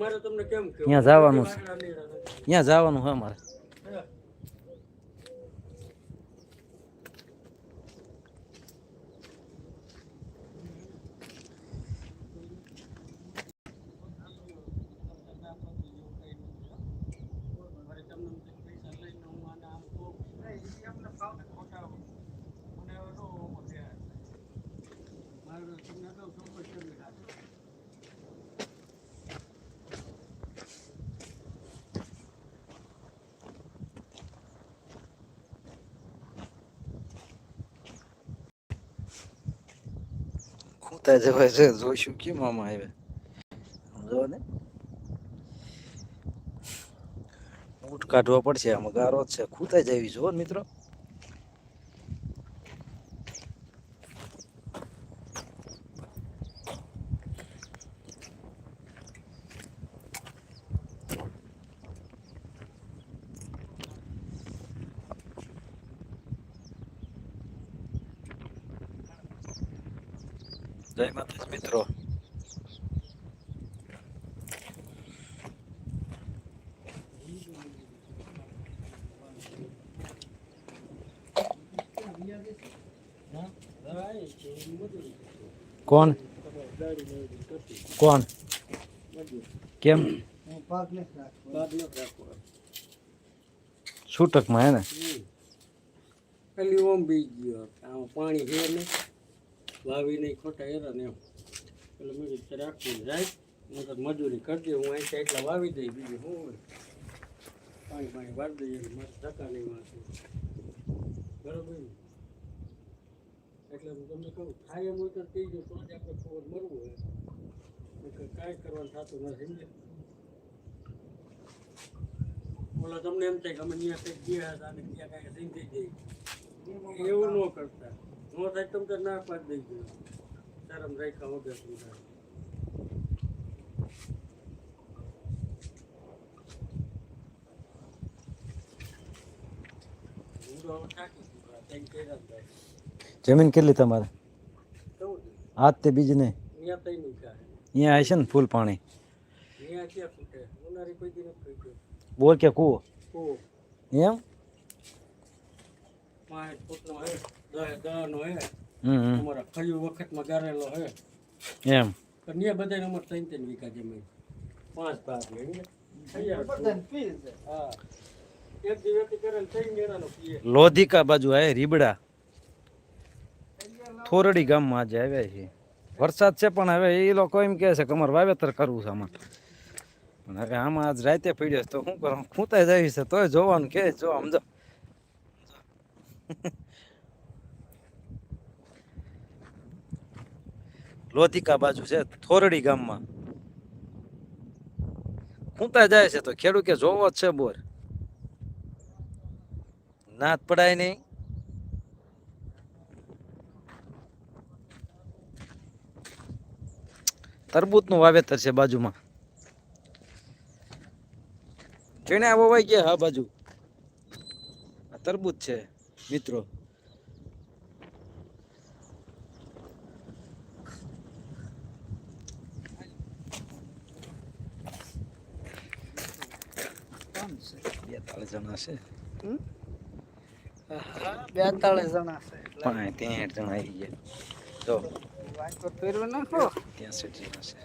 ત્યાં જવાનું છે. ત્યાં જવાનું છે અમારે હે. મારે તમને પૈસા લઈને હું આને આમ કહું. નહીં, એ એમને ભાવને ખોટા મને હવે તો ઓમો થયા. મારે તમને કહું છું, કોઈ કેમ નહીં હાલે. ખૂતા જવાય છે જોઈશું કેમ આમાં આવે જો ને ઊંટ કાઢવા પડશે આમાં ગારો જ છે ખૂતા જવી જુઓ મિત્રો જય માતાજી મિત્રો કોણ કોણ કેમ છૂટકમાં હે ને? ખાલી ઓમ બી ગયો. પાણી છે ને? વાવી નહીં, ખોટા એરા ને એટલે મેં કીધું રાખવું જાય નકર મજૂરી કરજે હું અહીં એટલા વાવી દઈ બીજું શું હોય? પાણી પાણી વાર દઈએ મારે ધક્કા નહીં વાંચવું બરાબર એટલે હું તમને કહું, થાય એમ હોય તો થઈ દઉં તો જ આપણે ખબર મળવું હોય. કાંઈ કરવાનું થતું નથી સમજે ઓલા તમને એમ થાય કે અમે અહીંયા કંઈક ગયા હતા અને ત્યાં કાંઈક થઈ જઈ એવું ન કરતા. થાય તમે તો ના પાડી દઈ ગયો શરમ રાખ્યા વગર સમજાય હું. જમીન કેટલી તમારે. આજ તે બીજ ને અહીંયા આવે છે ને ફૂલ પાણી? બોર કે કુવો? એમ? પાંચ હે. અમારા ખયું વખતમાં ગારેલો હે. એમ. પણ ત્યાં બધાને અમારે ત્રણ ત્રણ વીઘા જમીન. પાંચ ભાગ લોધિકા બાજુ આવે રીબડા. થોરડી ગામમાં આજે આવ્યા છે વરસાદ છે પણ હવે એ લોકો એમ કહે છે કે અમારે વાવેતર કરવું છે આમાં. પણ હવે આમાં આજ રાતે પડ્યો છે તો શું કરું? ખૂંતા જાય છે તોય જોવાનું કે જો સમજો લોધિકા બાજુ છે, થોરડી ગામમાં. ખૂંતા જાય છે તો ખેડૂત કે જોવો જ છે બોર. નાત પડાય નહીં. તરબૂચનું વાવેતર છે બાજુમાં. જેને આવો વાઈ ગયા હા બાજુ. આ તરબૂચ છે, મિત્રો. બેતાળીસ જણા છે. બેતાળીસ જણા છે પાંચ ત્રણ જણા આવી ગયા. છે.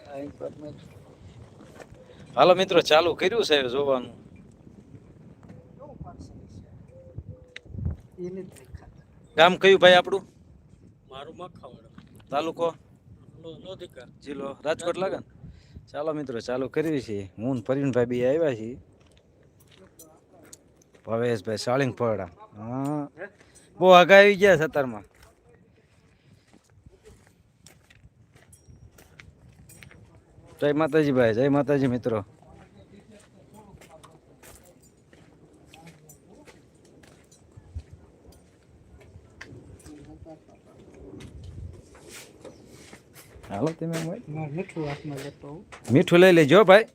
હાલો મિત્રો ચાલુ કર્યું છે જોવાનું? ગામ કયું ભાઈ આપણું? મારું મખાવડ. તાલુકો? જિલ્લો. રાજકોટ લાગે ચાલો મિત્રો ચાલુ કરવી છે હું પરિણભાઈ પ્રવીણભાઈ બી આવ્યા છીએ. ભવેશભાઈ સાળીંગ પડા હા. બહુ આગા આવી ગયા સત્તરમાં જય માતાજી ભાઈ જય માતાજી મિત્રો. હાલો તમે. મીઠું લઈ લેજો ભાઈ.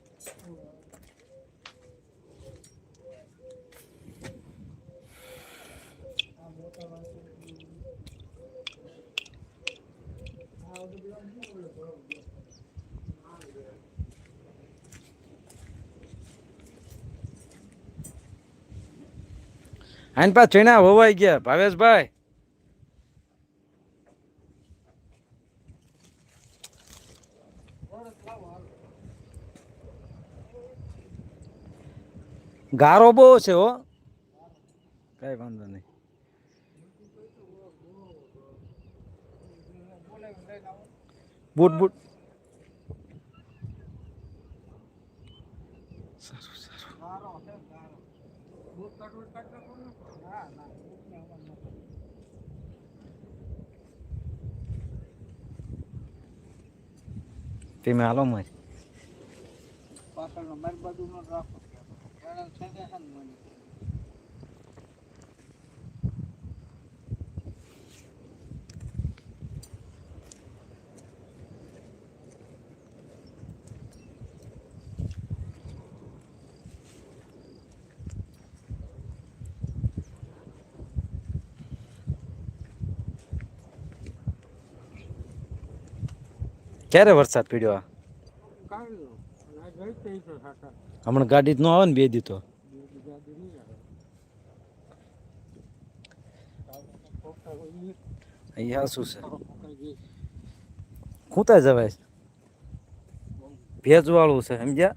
આની પાસે ચણા હોવાઈ ગયા, ભાવેશભાઈ. ગારો બહુ છે, હો. કઈ વાંધો નહીં. Boot boot. તમે હાલો પાછળનો મારી. બાજુ નો રાખો છે. કે ક્યારે વરસાદ પડ્યો આ તે તો હમણાં ગાડી જ ન આવે ને બે દીધો ઈ અહીંયા શું છે ખૂંતા જવાય છે છે, સમજ્યા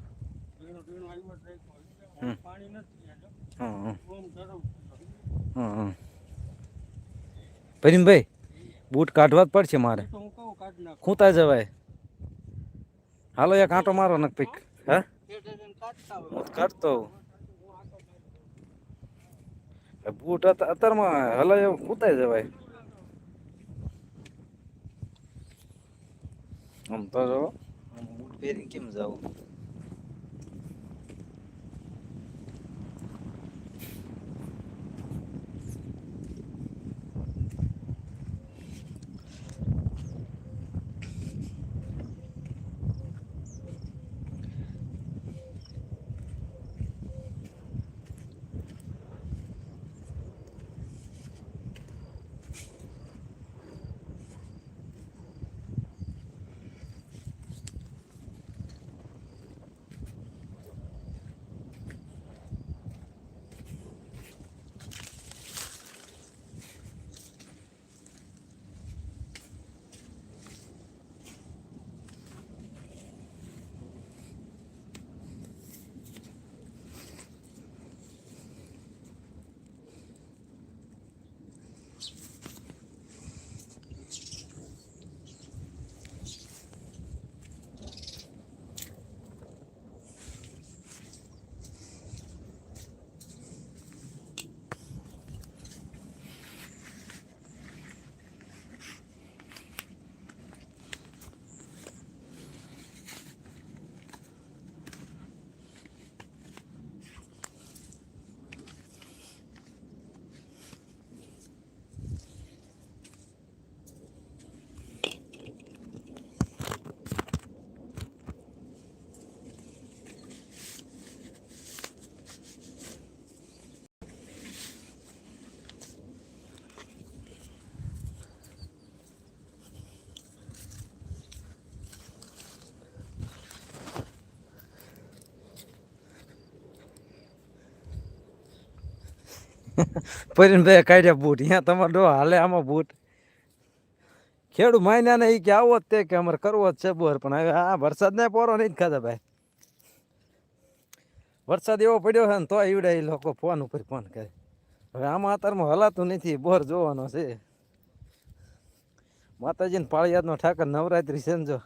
ઝીણો ઝીણો આવ્યો જ રાખ્યો. હમ. પાણી નથી આજે. હં હં ઓમ ધરમ. હં હં ભાઈ બૂટ કાઢવા જ પડશે મારે તો ખૂંતા જવાય હાલો, એક આંટો મારો ને પીક હા. હું કાઢતો. બૂટ અત- અત્યારમાં હલાય ખૂંતાઈ જવાય આમ તો જો બૂટ પહેરી કેમ જાવું પહેરીને ભાઈ કાઢ્યા બૂટ. અહીંયા તમારે ડો હાલે આમાં બૂટ. ખેડૂ માન્યા ને એ કે આવો જ તે કે અમારે કરવો જ છે બોર, પણ હવે આ વરસાદ ને પોરો નહીં ખાધા ભાઈ. વરસાદ એવો પડ્યો છે ને તો ઈવડે એ લોકો ફોન ઉપર ફોન કરે. હવે આમાં અત્યારમાં હલાતું નથી, બોર જોવાનો છે. માતાજીને પાળિયાદનો ઠાકર નવરાત્રી છે ને જો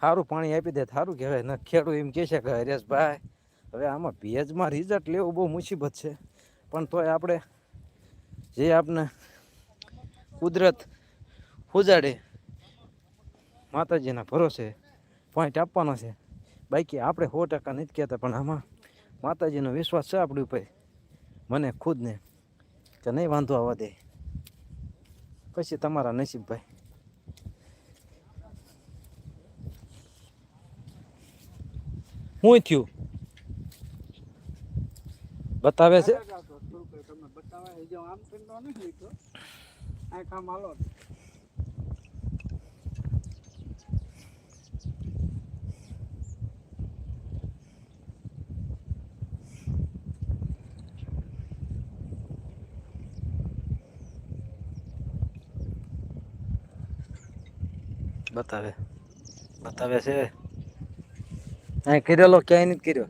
સારું પાણી આપી દે સારું કહેવાય. ને ખેડૂ એમ કહે છે કે હરેશભાઈ હવે આમાં ભેજમાં રિઝલ્ટ લેવું બહુ મુસીબત છે. પણ તોય આપણે જે આપણે કુદરત ઉજાડે, માતાજીના ભરોસે પોઈન્ટ આપવાનો છે. બાકી આપણે સો ટકા નથી કહેતા, પણ આમાં માતાજીનો વિશ્વાસ છે આપણી ઉપર. મને ખુદને કે નહીં વાંધો આવવા દે. પછી તમારા નસીબભાઈ. હું થયું? બતાવે છે? જો આમ ઠંડો નથી લીધો. આખા માલો બતાવે. બતાવે છે. કરેલો ક્યાંય નથી કર્યો?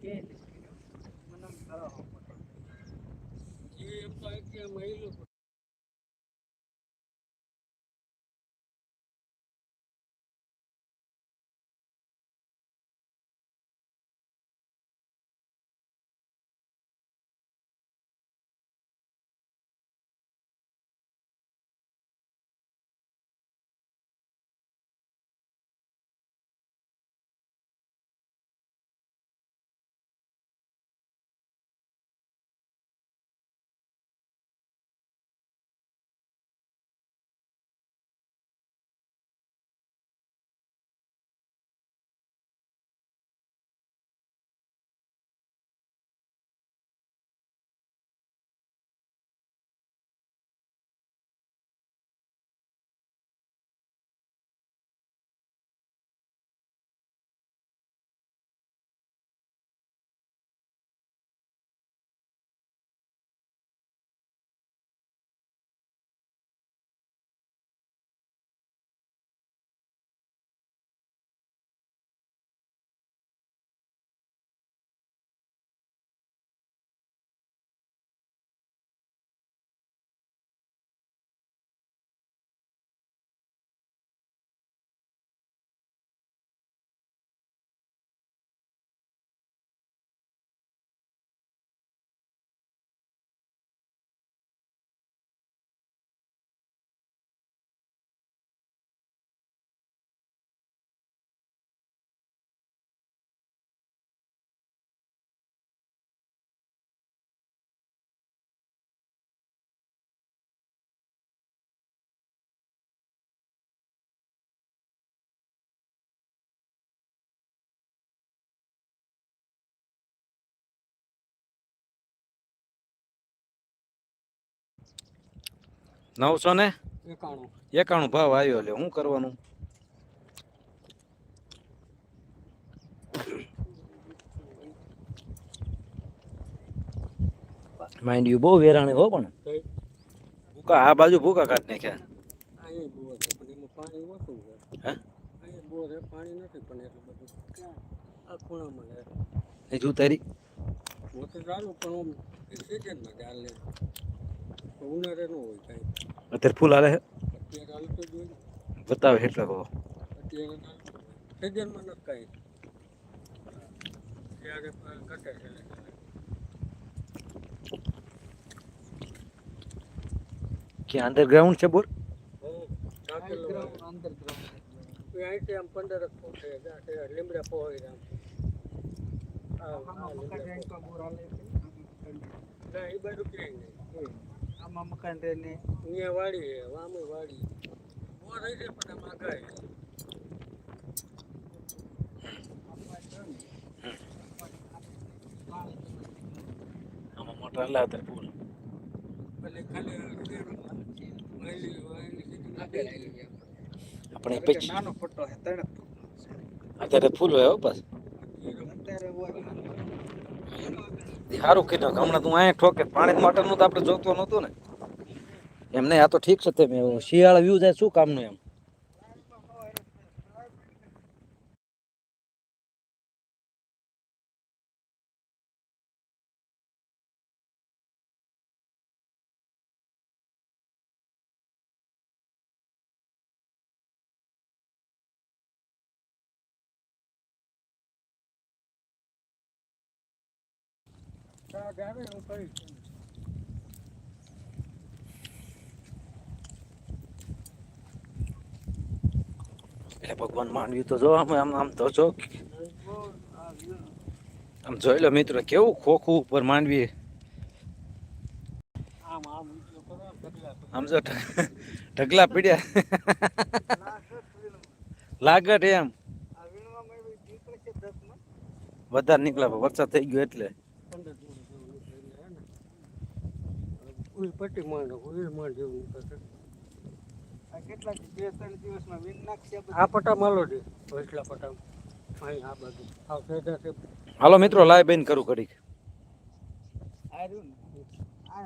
નવસો ને? એકાણું. ભાવ આવ્યો એટલે શું કરવાનું? માઇન્ડ યુ બહુ વેરાણી હો પણ. ભૂકા આ બાજુ ભૂકા કાઢ નાખ્યા. અહીંયા ઉનાળે ન હોય કાંઈ અત્યારે ફૂલ હાલે છે અત્યારે હાલતું જ હોય ને. બતાવે એટલે કહો અત્યારે સિઝનમાં નથી કાંઈ ત્યારે પણ ઘટે છે ક્યાં અંડરગ્રાઉન્ડ છે બોર હું ઢાંકેલો હોય. Underground, underground. એ અહીંથી આમ પંદર જ ફૂટ છે જ્યાં છે લીમડા પહોળી આમ આ આ આમાં મકાન લીમડા રેન્ટ પર બોર હાલે છે. પહોળી. ના, એ બાજુ ક્યાંય નહીં આમાં મકાન રેન્ટ ને. અહીંયા વાડી છે વામે વાડી. બોર રહી છે પણ આમાં ગાય આમાં મોટર હાલે અત્યારે ફૂલ. એટલે ખાલી. આપણે પછી નાનો ફોટો હે ત્રણ અત્યારે ફૂલ હોય બસ અત્યારે સારું કીધું હમણાં તું અહીંયા ઠોકે. પાણી મોટરનું તો આપણે જોતું નહોતું ને. એમ નહીં, આ તો ઠીક છે એવું શિયાળા વ્યૂ જાય, શું કામનું એમ? શાક એટલે ભગવાન માનવી તો જો આમ આમ આમ તો જો. આમ જોઈ લો મિત્રો, કેવું ખોખું ઉપર માંડવી આમ જો ઢગલા પીડ્યા. લાગટ એમ. વધારે નીકળ્યા વરસાદ થઈ ગયો એટલે પંદર દિવસ જેવું નીકળી જાય ને ઉઈ પટ્ટી માંડો ઉઈ માંડ જેવું આ કેટલા બે ત્રણ દિવસમાં નાખશે આ પટ્ટા માલો દે વચલા પટ્ટા અહીં આ બાજુ. આ સેજા છે હાલો મિત્રો લાય બેન કરું કડીક આ રહ્યું ને. આ